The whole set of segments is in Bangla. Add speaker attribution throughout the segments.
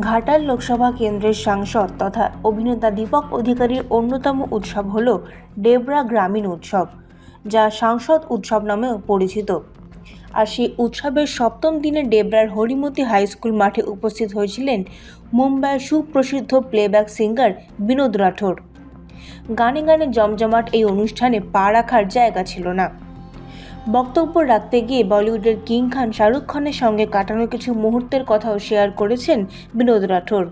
Speaker 1: ঘাটাল লোকসভা কেন্দ্রের সাংসদ তথা অভিনেতা দীপক অধিকারীর অন্যতম উৎসব হল ডেবরা গ্রামীণ উৎসব, যা সাংসদ উৎসব নামেও পরিচিত। আর সেই উৎসবের সপ্তম দিনে ডেবরার হরিমতি হাই স্কুল মাঠে উপস্থিত হয়েছিলেন মুম্বাইয়ের সুপ্রসিদ্ধ প্লেব্যাক সিঙ্গার বিনোদ রাঠোর গানে গানে জমজমাট এই অনুষ্ঠানে পা রাখার জায়গা ছিল না। বক্তব্য রাখতে গিয়ে বলিউডের কিং খান শাহরুখ খানের সঙ্গে কাটানো কিছু মুহূর্তের কথাও শেয়ার করেছেন বিনোদ রাঠোর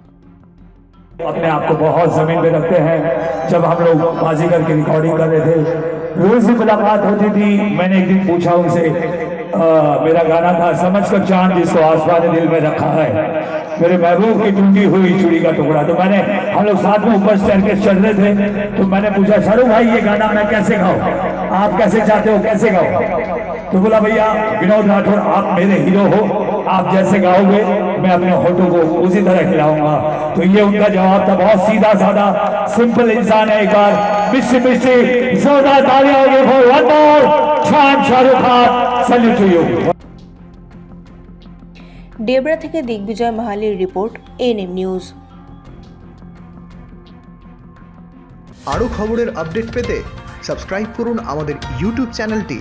Speaker 2: अपने आप को बहुत जमीन पे रखते हैं जब हम लोग बाजीगर की रिकॉर्डिंग कर रहे थे रोज से मुलाकात होती थी मैंने एक दिन पूछा उनसे "अ, मेरा गाना था समझ कर चाँद जिसको आसमान दिल में रखा है। मेरे महबूब की टूटी हुई चूड़ी का टुकड़ा। तो मैंने हम लोग साथ में ऊपर स्टेयर के चल रहे थे। तो मैंने पूछा शाहरुख भाई ये गाना मैं कैसे गाऊं? आप कैसे चाहते हो कैसे गाओ तो बोला भैया विनोद राठौर आप मेरे हीरो हो। आप जैसे गाओगे मैं अपने होटो को उसी तरह खिलाऊँगा। तो ये उनका जवाब था बहुत सीधा साधा सिंपल इंसान है एक बार। मिस्टी मिस्टी जोरदार तालियाँ fan
Speaker 1: ডেবরা থেকে দিগ্বিজয় মাহালির রিপোর্ট এনএম নিউজ
Speaker 3: আরও খবরের আপডেট পেতে সাবস্ক্রাইব করুন আমাদের ইউটিউব চ্যানেলটি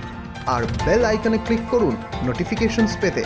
Speaker 3: আর বেল আইকনে ক্লিক করুন নোটিফিকেশনস পেতে।